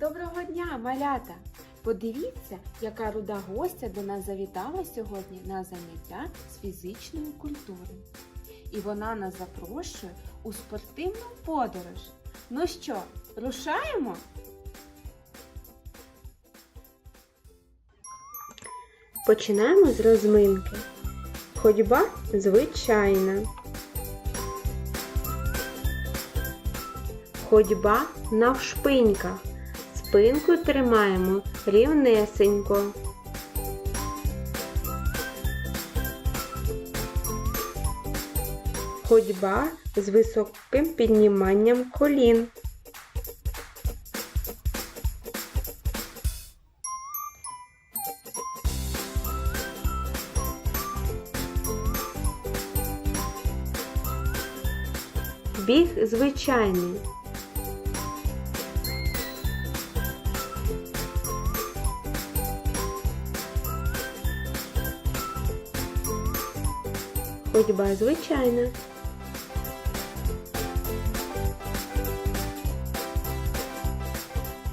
Доброго дня, малята! Подивіться, яка руда гостя до нас завітала сьогодні на заняття з фізичної культури. І вона нас запрошує у спортивну подорож. Ну що, рушаємо? Починаємо з розминки. Ходьба звичайна. Ходьба навшпиньках. Спинку тримаємо рівнесенько. Ходьба з високим підніманням колін. Біг звичайний. Ходьба звичайна.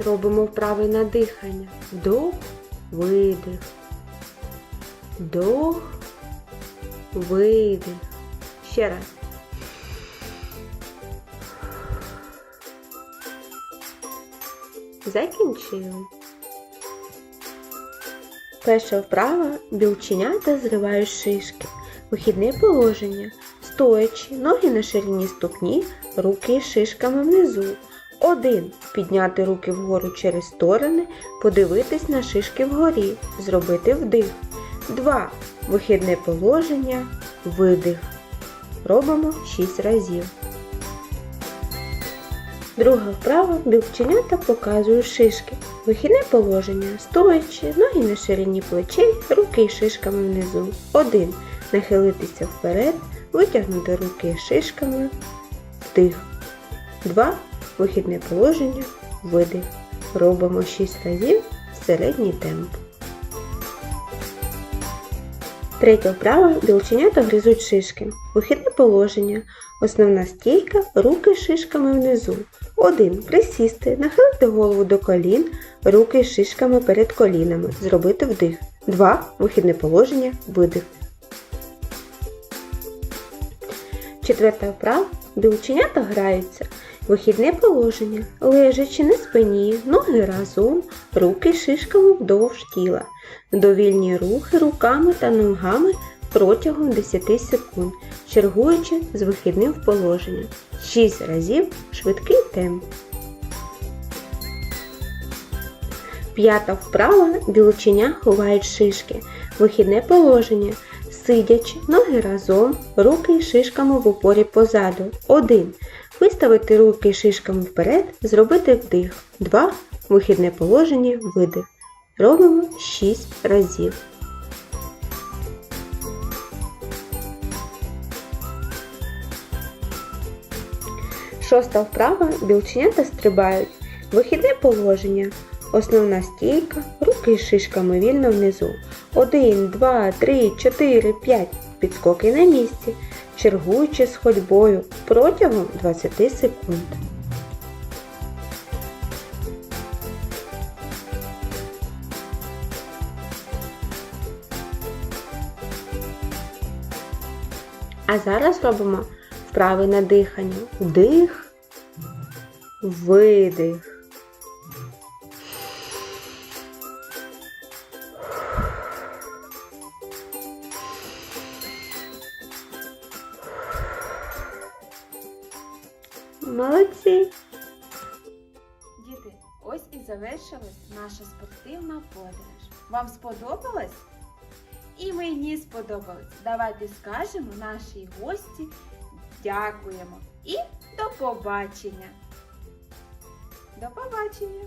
Робимо вправи на дихання. Вдох, видих. Вдох, видих. Ще раз. Закінчили. Перша вправа білченята зривають шишки. Вихідне положення. Стоячи, ноги на ширині ступні, руки шишками внизу. Один. Підняти руки вгору через сторони, подивитись на шишки вгорі, зробити вдих. Два. Вихідне положення, видих. Робимо 6 разів. Друга вправа білченята показують шишки. Вихідне положення. Стоячи, ноги на ширині плечей, руки шишками внизу. Один. Нахилитися вперед, витягнути руки шишками. Вдих. Два. Вихідне положення. Видих. Робимо 6 разів середній темп. Третя вправа білченята гризуть шишки. Вихідне положення. Основна стійка, руки шишками внизу. 1. Присісти, нахилити голову до колін, руки шишками перед колінами. Зробити вдих. 2. Вихідне положення, видих. Четверта вправа. Білченята граються. Вихідне положення. Лежачи на спині, ноги разом, руки шишками вдовж тіла. Довільні рухи руками та ногами протягом 10 секунд, чергуючи з вихідним положенням. 6 разів швидкий темп. П'ята вправа білоченя ховають шишки. Вихідне положення. Сидячи, ноги разом, руки шишками в упорі позаду. 1. Виставити руки шишками вперед, зробити вдих. 2. Вихідне положення, видих. Робимо 6 разів. Шоста вправа білченята стрибають. Вихідне положення. Основна стійка, руки з шишками вільно внизу. 1, 2, 3, 4, 5. Підскоки на місці, чергуючи з ходьбою протягом 20 секунд. А зараз робимо вправи на дихання. Вдих, видих. Молодці! Діти, ось і завершилась наша спортивна подорож. Вам сподобалось? І мені сподобалось. Давайте скажемо нашій гості дякуємо і до побачення. До побачення!